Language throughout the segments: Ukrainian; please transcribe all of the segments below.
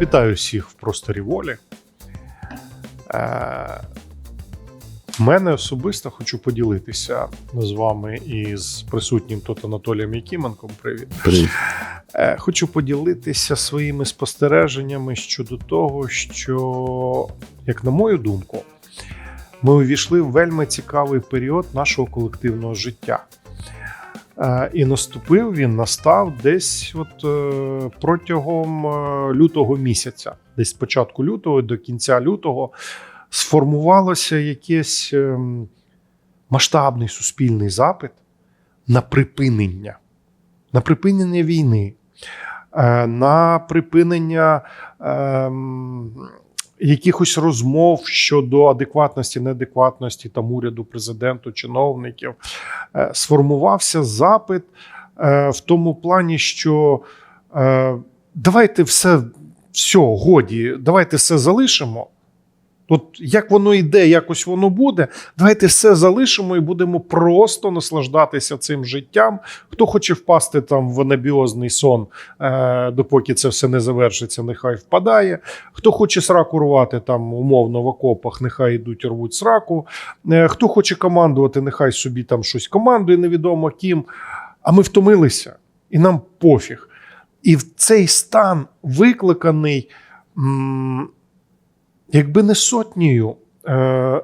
Вітаю всіх в просторі волі. Е, мене особисто хочу поділитися з вами і з присутнім тут Анатолієм Якименком. Привіт. Привіт. Е, Хочу поділитися своїми спостереженнями щодо того, що, як на мою думку, ми увійшли в вельми цікавий період нашого колективного життя. Е, І наступив він, настав десь от е, протягом е, лютого місяця, десь з початку лютого до кінця лютого, сформувалося якийсь ем, масштабний суспільний запит на припинення, на припинення війни, на припинення ем, якихось розмов щодо адекватності, неадекватності там уряду, президенту, чиновників. Е, Сформувався запит е, в тому плані, що е, давайте все, все, годі, давайте все залишимо. От як воно йде, якось воно буде. Давайте все залишимо і будемо просто наслаждатися цим життям. Хто хоче впасти там в анабіозний сон, е, допоки це все не завершиться, нехай впадає. Хто хоче сраку рвати там умовно в окопах, нехай йдуть рвуть сраку. Е, хто хоче командувати, нехай собі там щось командує, невідомо ким. А ми втомилися, і нам пофіг. І в цей стан викликаний. Якби не сотнею е,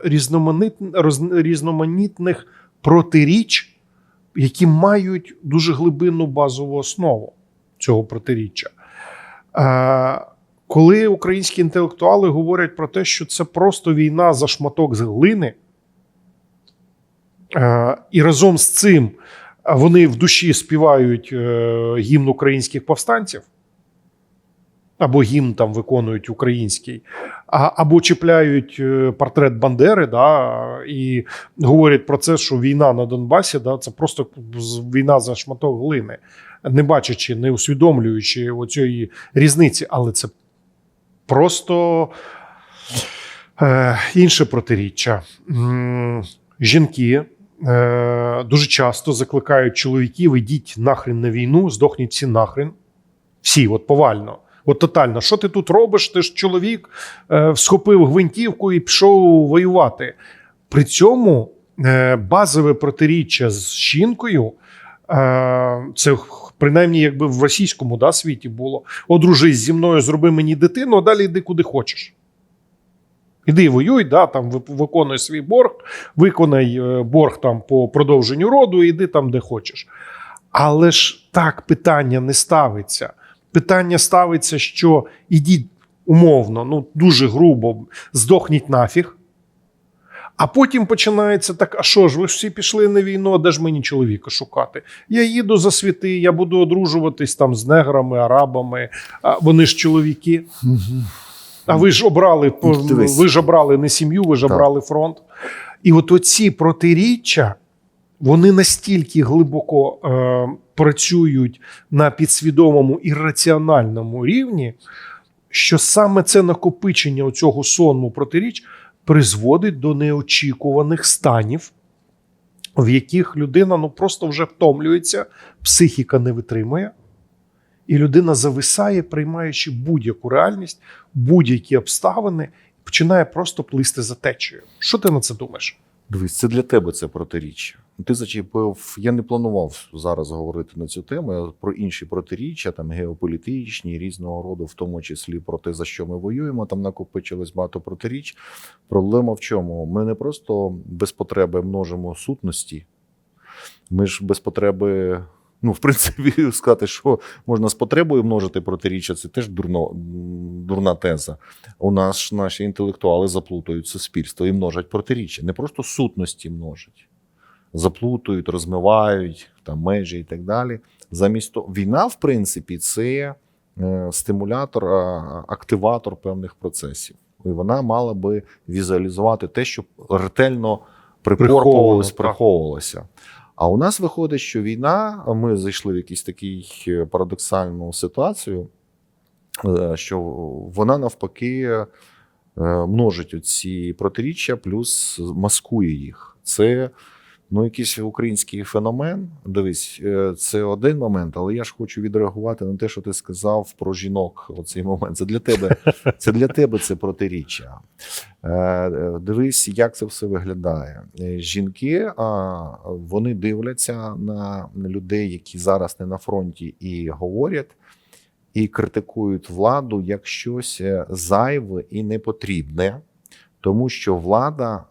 різноманітних протиріч, які мають дуже глибинну базову основу цього протиріччя. Е, коли українські інтелектуали говорять про те, що це просто війна за шматок з глини, е, і разом з цим вони в душі співають гімн українських повстанців, або гімн там виконують український, або чіпляють е, портрет Бандери, да, і говорять про це, що війна на Донбасі да, це просто війна за шматок глини, не бачачи, не усвідомлюючи оцієї різниці, але це просто е, інше протиріччя. Жінки. Е, дуже часто закликають чоловіків: ідіть нахрен на війну, здохніть всі нахрен. Всі, от повально. От тотально, що ти тут робиш? Ти ж чоловік е, схопив гвинтівку і пішов воювати. При цьому е, базове протиріччя з жінкою, е, це принаймні якби в російському да, світі було: одружись зі мною, зроби мені дитину, а далі йди куди хочеш. Іди воюй, да, там виконуй свій борг, виконай е, борг там по продовженню роду, і йди там, де хочеш. Але ж так питання не ставиться. Питання ставиться, що ідіть умовно, ну дуже грубо, здохніть нафіг. А потім починається так: а що ж, ви ж всі пішли на війну, а де ж мені чоловіка шукати? Я їду за світи, я буду одружуватись там з неграми, арабами, а вони ж чоловіки. А ви ж обрали ви ж обрали не сім'ю, ви ж обрали фронт. І от оці протиріччя, вони настільки глибоко е, працюють на підсвідомому і раціональному рівні, що саме це накопичення цього сонму протиріч призводить до неочікуваних станів, в яких людина ну просто вже втомлюється, психіка не витримує. І людина зависає, приймаючи будь-яку реальність, будь-які обставини, починає просто плисти за течією. Що ти на це думаєш? Дивись, це для тебе це протиріччя. Ти зачепив. Я не планував зараз говорити на цю тему про інші протиріччя, там геополітичні, різного роду, в тому числі про те, за що ми воюємо. Там накопичилось багато протиріч. Проблема в чому? Ми не просто без потреби множимо сутності. Ми ж без потреби. Ну, в принципі, сказати, що можна з потребою множити протиріччя, це теж дурно, дурна теза. У нас наші інтелектуали заплутують суспільство і множать протиріччя. Не просто сутності множать, заплутують, розмивають там межі і так далі. Замість того, війна, в принципі, це е, стимулятор, активатор певних процесів. І вона мала би візуалізувати те, що ретельно Приховано, прикорпувалось, приховувалося. А у нас виходить, що війна, ми зайшли в якусь такий е, парадоксальну ситуацію, е, що вона навпаки е, множить оці протиріччя, плюс маскує їх. Це Ну, якийсь український феномен. Дивись, е, це один момент, але я ж хочу відреагувати на те, що ти сказав про жінок. Оцей момент. Це для тебе, це для тебе це протиріччя. Е, е, Дивись, як це все виглядає. Жінки вони дивляться на людей, які зараз не на фронті, і говорять, і критикують владу як щось зайве і непотрібне. Тому що влада,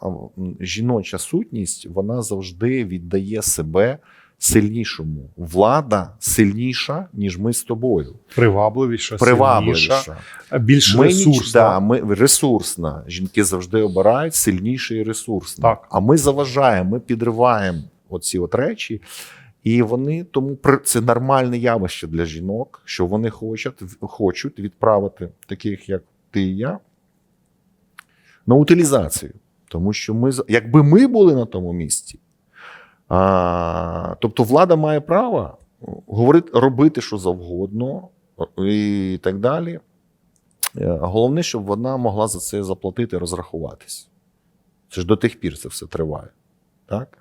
жіноча сутність, вона завжди віддає себе сильнішому. Влада сильніша, ніж ми з тобою. Привабливіша, Привабливіша. сильніша, більш Ми, ресурсна. да, ми ресурсна. Жінки завжди обирають сильніше і ресурсне. Так. А ми заважаємо, ми підриваємо оці от речі. І вони тому це нормальне явище для жінок, що вони хочуть, хочуть відправити таких, як ти і я, на утилізацію. Тому що ми, якби ми були на тому місці, а, тобто влада має право говорити, робити що завгодно і так далі. Е, Головне, щоб вона могла за це заплатити, розрахуватись. Це ж до тих пір це все триває. Так?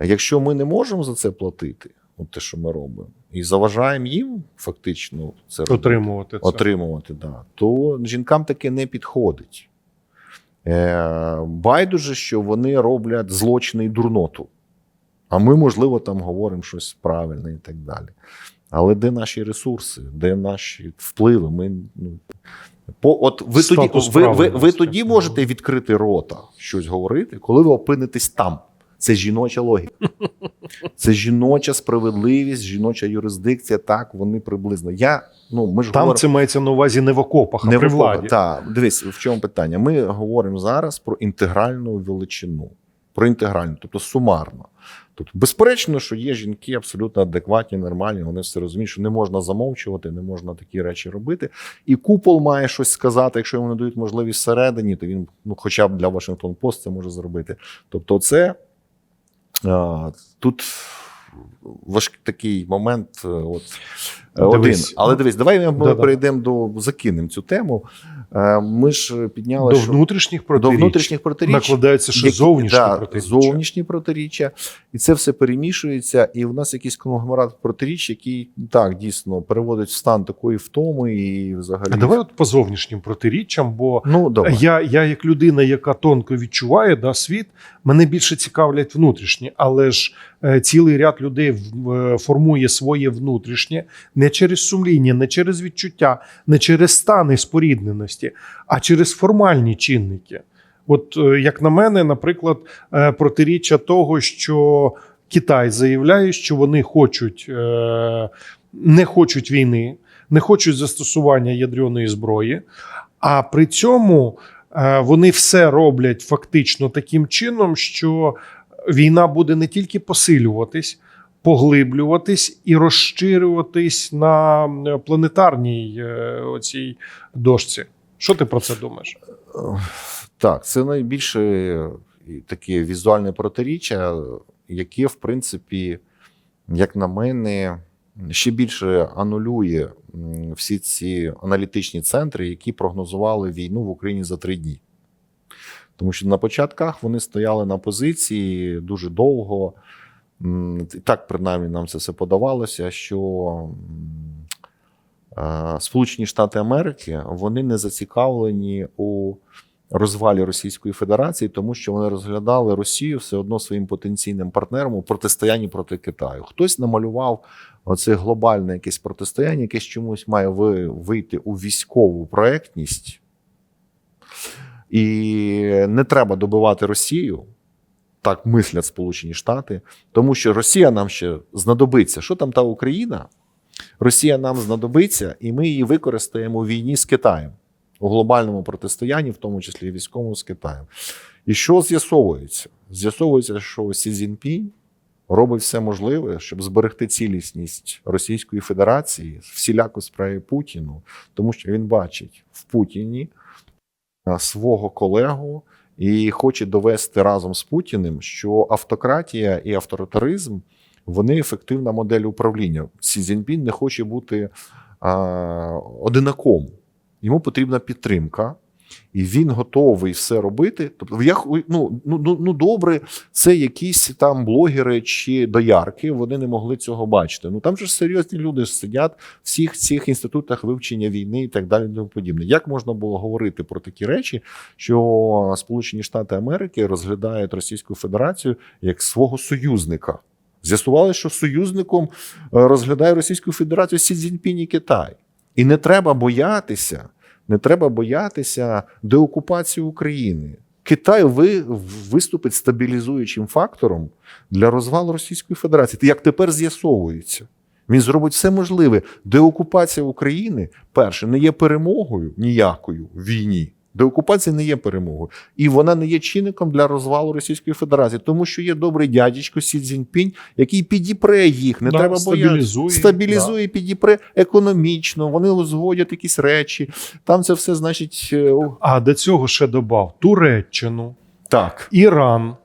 Якщо ми не можемо за це платити, от те, що ми робимо, і заважаємо їм фактично це робити, отримувати це. отримувати, да, то жінкам таке не підходить. Е, байдуже, що вони роблять злочини і дурноту. А ми, можливо, там говоримо щось правильне і так далі. Але де наші ресурси, де наші впливи? Ми, ну, по, от ви, тоді, ви, ви, ви тоді можете відкрити рота, щось говорити, коли ви опинитесь там. Це жіноча логіка. Це жіноча справедливість, жіноча юрисдикція. Так, вони приблизно. Я, ну, ми ж Там говоримо, це мається на увазі не в окопах, а не при в владі. Так, дивись, в чому питання? Ми говоримо зараз про інтегральну величину, про інтегральну, тобто сумарно. Тобто, безперечно, що є жінки абсолютно адекватні, нормальні, вони все розуміють, що не можна замовчувати, не можна такі речі робити. І купол має щось сказати. Якщо йому не дають можливість всередині, то він ну, хоча б для Вашингтон Пост це може зробити. Тобто, це тут важкий такий момент. е, От, дивись. один. Але дивись, давай ми Да-да. перейдемо до закинемо цю тему. Е, Ми ж підняли До внутрішніх до протиріч внутрішніх протиріч. накладається ще які- зовнішні да, протиріччя. зовнішні протиріччя, і це все перемішується. І в нас якийсь конгломерат протиріч, який так дійсно переводить в стан такої втоми і взагалі. А давай от по зовнішнім протиріччям, бо ну давай. я, я, як людина, яка тонко відчуває да, світ, мене більше цікавлять внутрішні, але ж е, цілий ряд людей формує своє внутрішнє не через сумління, не через відчуття, не через стани спорідненості, а через формальні чинники. От, е, як на мене, наприклад, е, протиріччя того, що Китай заявляє, що вони хочуть, е, не хочуть війни, не хочуть застосування ядерної зброї, а при цьому вони все роблять фактично таким чином, що війна буде не тільки посилюватись, поглиблюватись і розширюватись на планетарній оцій дошці. Що ти про це думаєш? Так, це найбільше е, таке візуальне протиріччя, яке, в принципі, як на мене, ще більше анулює всі ці аналітичні центри, які прогнозували війну в Україні за три дні. Тому що на початках вони стояли на позиції дуже довго. Так, принаймні, нам це все подавалося, що Сполучені Штати Америки вони не зацікавлені у розвалі Російської Федерації, тому що вони розглядали Росію все одно своїм потенційним партнером у протистоянні проти Китаю. Хтось намалював оце глобальне якесь протистояння, яке чомусь має вийти у військову проектність. І не треба добивати Росію. Так мислять Сполучені Штати, тому що Росія нам ще знадобиться. Що там та Україна? Росія нам знадобиться, і ми її використаємо у війні з Китаєм у глобальному протистоянні, в тому числі військовому з Китаєм. І що з'ясовується? З'ясовується, що Сі Цзіньпінь робить все можливе, щоб зберегти цілісність Російської Федерації, всіляко сприяє Путіну, тому що він бачить в Путіні свого колегу і хоче довести разом з Путіним, що автократія і авторитаризм вони ефективна модель управління. Сі Цзіньпінь не хоче бути а, одинаком. Йому потрібна підтримка. і він готовий все робити. Тобто, я ну, ну, ну, ну добре, це якісь там блогери чи доярки, вони не могли цього бачити. Ну там ж серйозні люди сидять в всіх цих інститутах вивчення війни і так далі. тому подібне. Як можна було говорити про такі речі, що Сполучені Штати Америки розглядають Російську Федерацію як свого союзника? З'ясували, що союзником е, розглядає Російську Федерацію Сі Цзіньпінь і Китай. І не треба боятися, не треба боятися деокупації України. Китай ви, виступить стабілізуючим фактором для розвалу Російської Федерації. Як тепер з'ясовується, він зробить все можливе. Деокупація України, перше, не є перемогою ніякою в війні. Деокупація не є перемогою, і вона не є чинником для розвалу Російської Федерації, тому що є добрий дядечко Сі Цзіньпінь, який підіпре їх. Не Да, треба боятися. стабілізує, стабілізує, підіпре економічно. Вони узгодять якісь речі. Там це все значить е, А до цього ще додав Туреччину, так. Іран,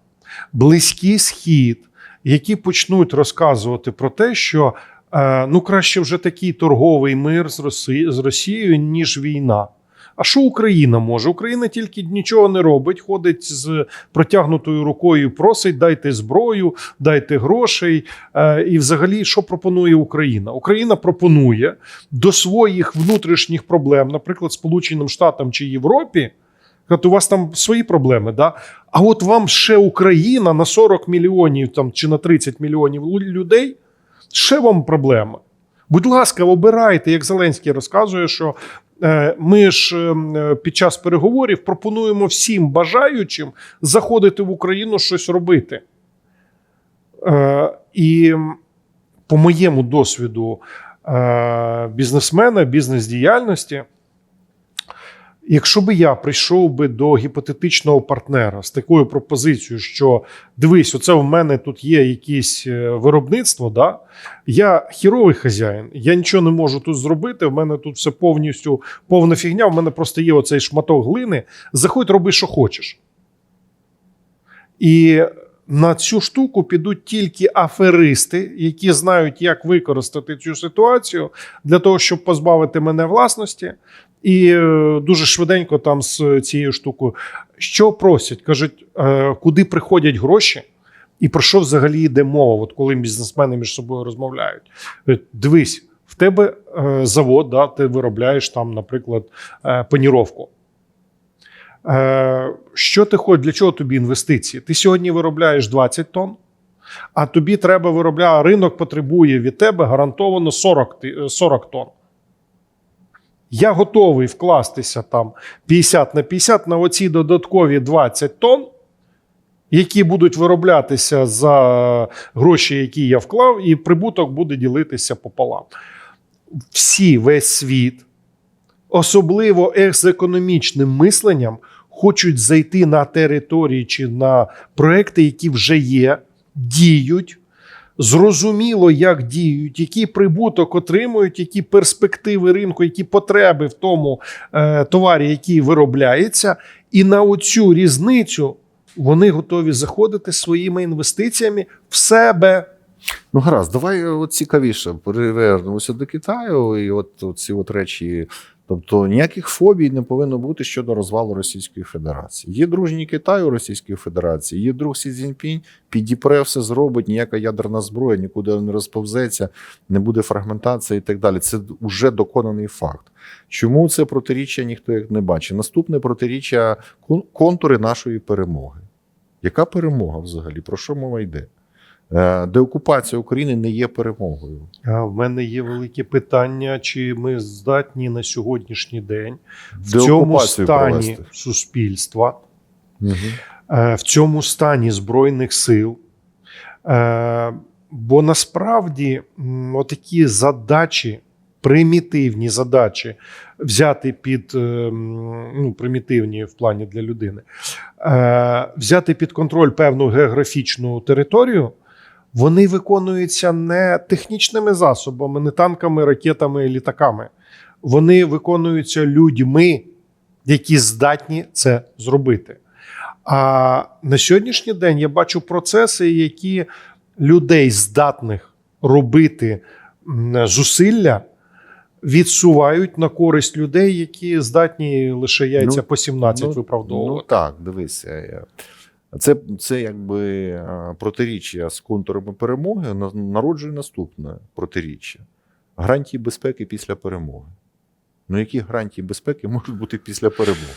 Близький Схід, які почнуть розказувати про те, що е, ну краще вже такий торговий мир з Росією, ніж війна. А що Україна може? Україна тільки нічого не робить, ходить з протягнутою рукою, просить дайте зброю, дайте грошей. Е, і взагалі, що пропонує Україна? Україна пропонує до своїх внутрішніх проблем, наприклад, Сполученим Штатам чи Європі. У вас там свої проблеми, да? А от вам ще Україна на 40 мільйонів там, чи на 30 мільйонів людей, ще вам проблема. Будь ласка, обирайте, як Зеленський розказує, що е, ми ж е, під час переговорів пропонуємо всім бажаючим заходити в Україну щось робити. Е, і по моєму досвіду е, бізнесмена, бізнес-діяльності, Якщо би я прийшов би до гіпотетичного партнера з такою пропозицією, що дивись, оце в мене тут є якесь е, виробництво, да? я хіровий хазяїн, я нічого не можу тут зробити. В мене тут все повністю повна фігня. В мене просто є оцей шматок глини. Заходь, роби, що хочеш. І на цю штуку підуть тільки аферисти, які знають, як використати цю ситуацію для того, щоб позбавити мене власності. І е, дуже швиденько там з цією штукою. Що просять? Кажуть, е, куди приходять гроші, і про що взагалі йде мова, от коли бізнесмени між собою розмовляють. Дивись, в тебе е, завод, да, ти виробляєш там, наприклад, е, паніровку. Е, Що ти хочеш, для чого тобі інвестиції? Ти сьогодні виробляєш 20 тонн, а тобі треба виробляти, ринок потребує від тебе гарантовано 40, е, 40 тонн. Я готовий вкластися там 50 на 50 на оці додаткові 20 тонн, які будуть вироблятися за гроші, які я вклав, і прибуток буде ділитися пополам. Всі, весь світ, особливо з економічним мисленням, хочуть зайти на території чи на проекти, які вже є, діють. Зрозуміло, як діють, який прибуток отримують, які перспективи ринку, які потреби в тому е, товарі, який виробляється, і на оцю різницю вони готові заходити своїми інвестиціями в себе. Ну, гаразд, давай от цікавіше перевернемося до Китаю, і от ці от речі. Тобто ніяких фобій не повинно бути щодо розвалу Російської Федерації. Є дружній Китаю Російської Федерації, є друг Сі Цзіньпінь, підіпре все зробить, ніяка ядерна зброя нікуди не розповзеться, не буде фрагментації і так далі. Це вже доконаний факт. Чому це протиріччя ніхто як не бачить? Наступне протиріччя контури нашої перемоги. Яка перемога взагалі? Про що мова йде? Е, Деокупація України не є перемогою. А в мене є велике питання, чи ми здатні на сьогоднішній день в цьому стані провести. суспільства, Угу. в цьому стані збройних сил. Е, Бо насправді отакі задачі, примітивні задачі, взяти під ну, примітивні в плані для людини, взяти під контроль певну географічну територію. Вони виконуються не технічними засобами, не танками, ракетами, літаками. Вони виконуються людьми, які здатні це зробити. А на сьогоднішній день я бачу процеси, які людей здатних робити зусилля, відсувають на користь людей, які здатні лише яйця Ну, по 17 Ну, виправдовувати. Ну так, дивися. Це, це якби е, протиріччя з контурами перемоги на- народжує наступне протиріччя. Гарантії безпеки після перемоги. Ну, які гарантії безпеки можуть бути після перемоги?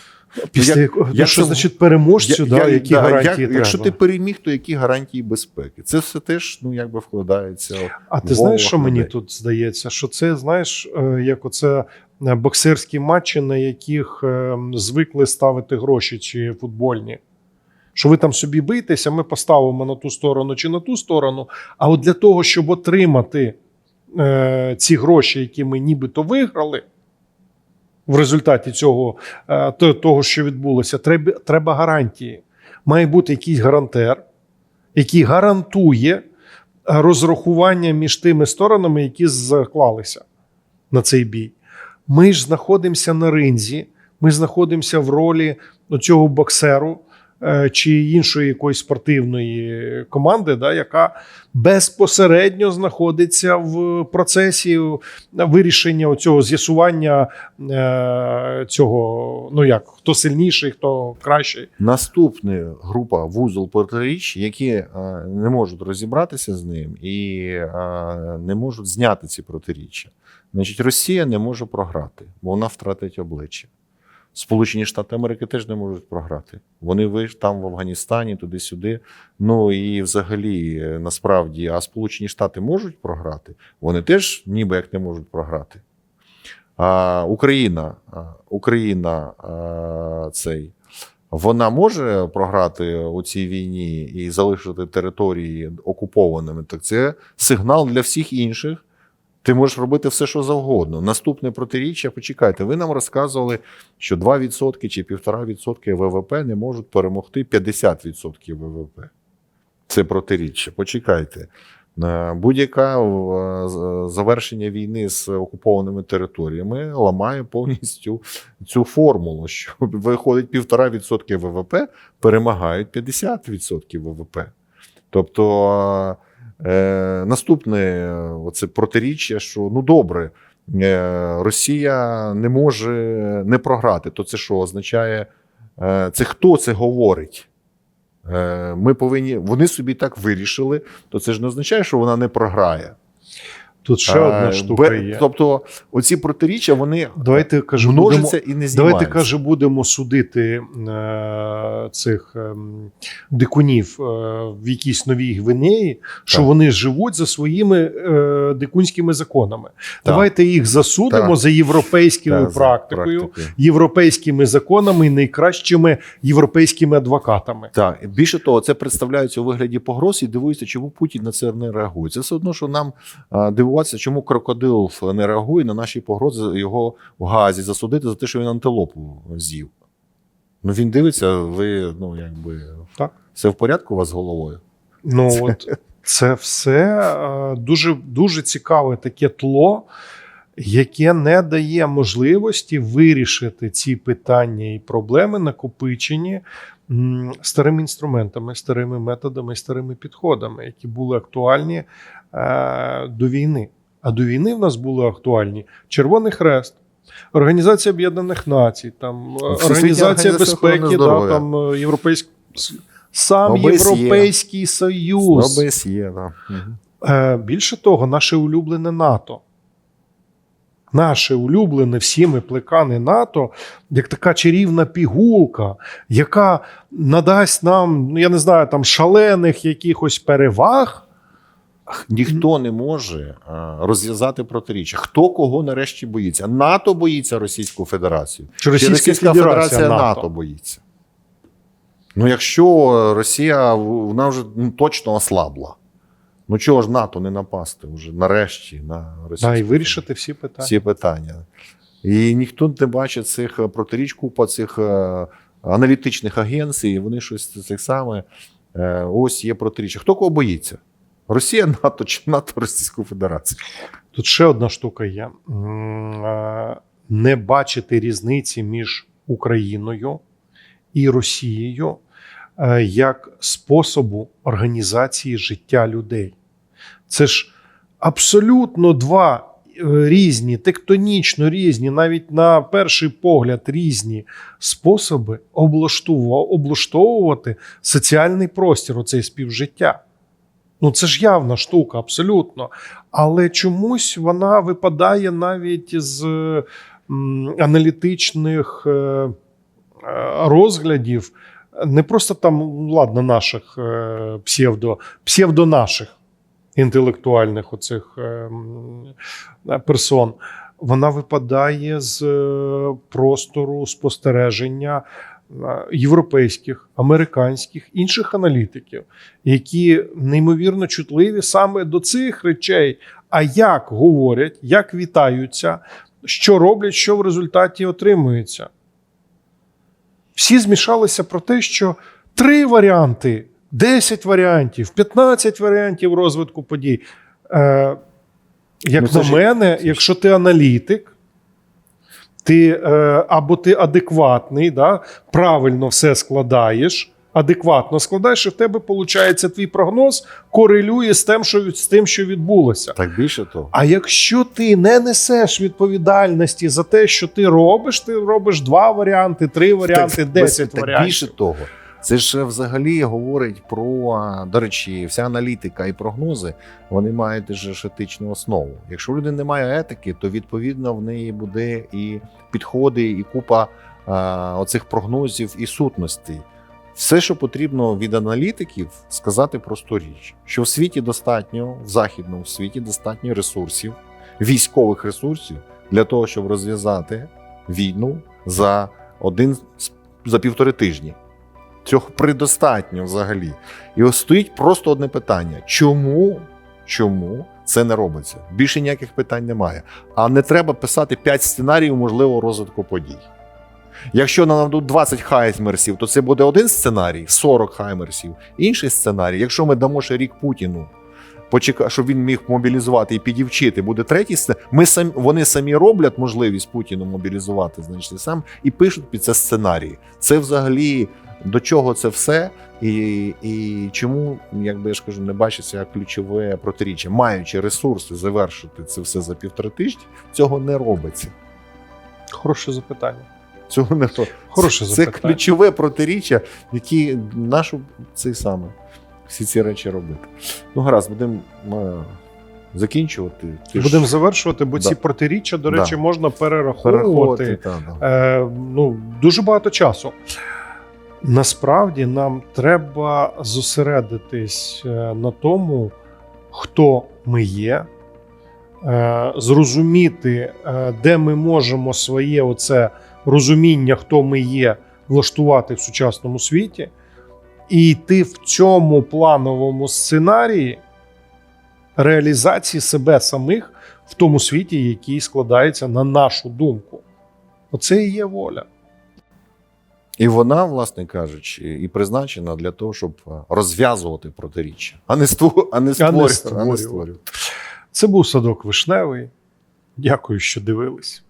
Після як- якого- ну, як що це- значить переможцю, Я- да, я- які да, гарантії як- Якщо ти переміг, то які гарантії безпеки? Це все теж ну, якби вкладається. А ти знаєш, що головах мені тут здається? Що це, знаєш, е, як оце е, боксерські матчі, на яких е, звикли ставити гроші чи футбольні. Що ви там собі бийтеся, ми поставимо на ту сторону чи на ту сторону. А от для того, щоб отримати е, ці гроші, які ми нібито виграли, в результаті цього, е, того, що відбулося, треба, треба гарантії. Має бути якийсь гарантер, який гарантує е, розрахування між тими сторонами, які заклалися на цей бій. Ми ж знаходимося на ринзі, ми знаходимося в ролі цього боксеру чи іншої якоїсь спортивної команди, да, яка безпосередньо знаходиться в процесі вирішення цього з'ясування е, цього, ну як, хто сильніший, хто кращий. Наступна група вузол протиріч, які е, не можуть розібратися з ним і е, не можуть зняти ці протиріччя. Значить, Росія не може програти, бо вона втратить обличчя. Сполучені Штати Америки теж не можуть програти. Вони ви там в Афганістані, туди-сюди. Ну і взагалі, е, насправді, а Сполучені Штати можуть програти, вони теж ніби як не можуть програти. А Україна, Україна цей вона може програти у цій війні і залишити території окупованими, так це сигнал для всіх інших. Ти можеш робити все, що завгодно. Наступне протиріччя, почекайте, ви нам розказували, що 2% чи 1,5% ВВП не можуть перемогти 50% ВВП. Це протиріччя. Почекайте. Е, Будь-яке завершення війни з окупованими територіями ламає повністю цю формулу, що виходить 1,5% ВВП, перемагають 50% ВВП. Тобто е, наступне е, оце протиріччя, що ну добре, е, Росія не може не програти. То це що означає? Е, це хто це говорить? Е, Ми повинні, вони собі так вирішили, то це ж не означає, що вона не програє. Тут ще одна Е, штука бе- є. Тобто, оці протиріччя вони Давайте кажу, будемо, і не знімаються. давайте каже, будемо судити е, цих ем, дикунів е, в якійсь новій Гвинеї, що Так. вони живуть за своїми е, дикунськими законами. Давайте їх засудимо Так. за європейською Та, за практикою, практикою. європейськими законами і найкращими європейськими адвокатами. Так, більше того, це представляється у вигляді погроз і дивуються, чому Путін на це не реагує. Це все одно, що нам а, дивуватися, чому крокодил не реагує на наші погрози його в газі засудити за те, що він антилопу з'їв. Ну він дивиться, ви ну якби Так. все в порядку у вас з головою. Ну от це все е, дуже, дуже цікаве таке тло, яке не дає можливості вирішити ці питання і проблеми, накопичені старими інструментами, старими методами, старими підходами, які були актуальні до війни. А до війни в нас були актуальні Червоний Хрест. Організація Об'єднаних Націй, там е, Організація безпеки, да, там е, Європейський сам ОБСЄ. Європейський Союз. ОБСЄ, да. Е, Більше того, наше улюблене НАТО. Наше улюблене всіми плекане НАТО, як така чарівна пігулка, яка надасть нам, ну я не знаю, там шалених якихось переваг. Ніхто не може розв'язати протиріччя. Хто кого нарешті боїться? НАТО боїться Російську Федерацію. Чи Чи Російська, Російська Федерація, Федерація НАТО. НАТО. боїться. Ну, якщо Росія вона вже ну, точно ослабла. Ну чого ж НАТО не напасти вже нарешті на Російську Да, і вирішити всі питання. всі питання. І ніхто не бачить цих е, протиріч, купа цих е, аналітичних агенцій, вони щось цих саме. е, Ось є протиріччя. Хто кого боїться? Росія, НАТО чи НАТО Російську Федерацію? Тут ще одна штука є: е, не бачити різниці між Україною і Росією е, як способу організації життя людей. Це ж абсолютно два е, різні, тектонічно різні, навіть на перший погляд різні способи облаштовувати соціальний простір, оцей співжиття. Ну, це ж явна штука, абсолютно. Але чомусь вона випадає навіть з аналітичних е, е, розглядів, не просто там, ладно, наших е, псевдо, псевдо наших інтелектуальних оцих персон. Вона випадає з простору спостереження європейських, американських, інших аналітиків, які неймовірно чутливі саме до цих речей. А як говорять, як вітаються, що роблять, що в результаті отримується. Всі змішалися про те, що три варіанти, 10 варіантів, 15 варіантів розвитку подій. Е, як Ну, на мене, якщо ти аналітик, ти е, або ти адекватний, да, правильно все складаєш, адекватно складаєш, і в тебе виходить твій прогноз корелює з тим, що, з тим, що відбулося. Так більше того. А якщо ти не несеш відповідальності за те, що ти робиш, ти робиш два варіанти, три варіанти, Так, десять так варіантів. Більше того, це ж взагалі говорить про до речі, вся аналітика і прогнози вони мають ж етичну основу. Якщо у людини немає етики, то відповідно в неї буде і підходи, і купа а, оцих прогнозів і сутностей. Все, що потрібно від аналітиків, сказати просту річ, що в світі достатньо, в західному світі достатньо ресурсів, військових ресурсів для того, щоб розв'язати війну за один за півтори тижні. Цього предостатньо взагалі. І ось стоїть просто одне питання: чому? Чому це не робиться? Більше ніяких питань немає. А не треба писати 5 сценаріїв можливого розвитку подій. Якщо нам дадуть 20 хаймерсів, то це буде один сценарій, 40 хаймерсів, інший сценарій. Якщо ми дамо ще рік Путіну, щоб він міг мобілізувати і підівчити, буде третій сценарій. Ми самі, вони самі роблять можливість Путіну мобілізувати, значить, сам і пишуть під це сценарії. Це взагалі до чого це все, і, і чому, як би я ж кажу, не бачиться ключове протиріччя. Маючи ресурси завершити це все за півтори тижні, цього не робиться. Хороше запитання. Цього не робиться. Хороше Це запитання. ключове протиріччя, які нашу цей саме всі ці речі робити. Ну, гаразд, будемо е, закінчувати. Ти ж Будемо завершувати, бо Да. ці протиріччя, до Да. речі, можна переходити. перераховувати та, да. е, ну, дуже багато часу. Насправді нам треба зосередитись е, на тому, хто ми є, е, зрозуміти, е, де ми можемо своє оце розуміння, хто ми є, влаштувати в сучасному світі, і йти в цьому плановому сценарії реалізації себе самих в тому світі, який складається на нашу думку. Оце і є воля. І вона, власне кажучи, і призначена для того, щоб е, розв'язувати протиріччя, а не ству, а не створювати. А не створювати. створювати. Це був садок вишневий. Дякую, що дивились.